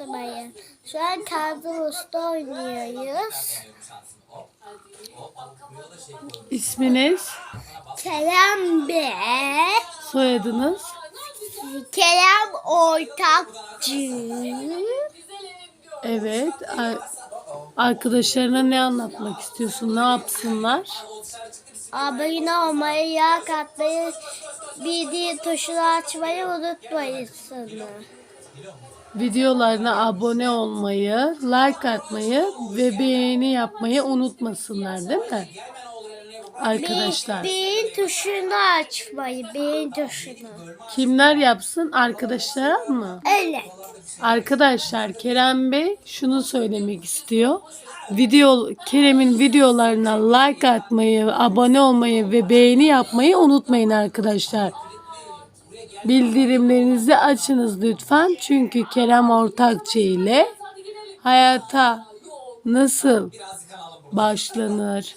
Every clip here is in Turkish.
unutmayın. Şu an Kazım Usta oynuyoruz. İsminiz, Kerem Bey. soyadınız, Kerem Ortakçı. evet. Ar- Arkadaşlarına ne anlatmak istiyorsun? Ne yapsınlar? Abone olmayı, yak katmayı, bildiğin tuşunu açmayı unutmayın sana. Videolarına abone olmayı, like atmayı ve beğeni yapmayı unutmasınlar değil mi? Arkadaşlar. Beğen tuşunu açmayı, beğen tuşunu. Kimler yapsın? Arkadaşlar mı? Evet. Arkadaşlar Kerem Bey şunu söylemek istiyor. Video Kerem'in videolarına like atmayı, abone olmayı ve beğeni yapmayı unutmayın arkadaşlar. Bildirimlerinizi açınız lütfen. Çünkü Kerem Ortakçı ile hayata nasıl başlanır?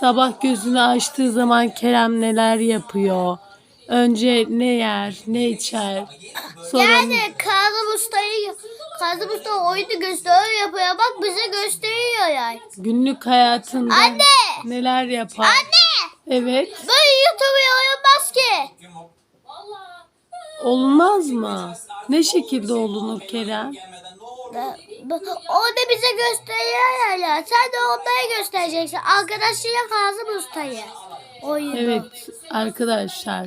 Sabah gözünü açtığı zaman Kerem neler yapıyor? Önce ne yer, ne içer? Sonra Yani Kazım Usta'yı Kazım Usta oyunu gösteriyor yapıyor. Bak bize gösteriyor yani. Günlük hayatında Anne! neler yapar? Anne! Evet. Böyle Olmaz mı? Ne şekilde olunur Kerem? Orada bize gösteriyor yani. Sen de onlara göstereceksin. Arkadaşıyla Kazım Usta'yı. Oyunu. Evet arkadaşlar.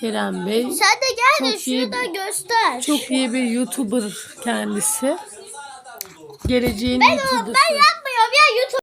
Kerem Bey Sen de gel de Çok iyi şunu da göster. çok iyi bir YouTuber kendisi. Geleceğin YouTuber'ı. Ben yapmıyorum ya YouTube.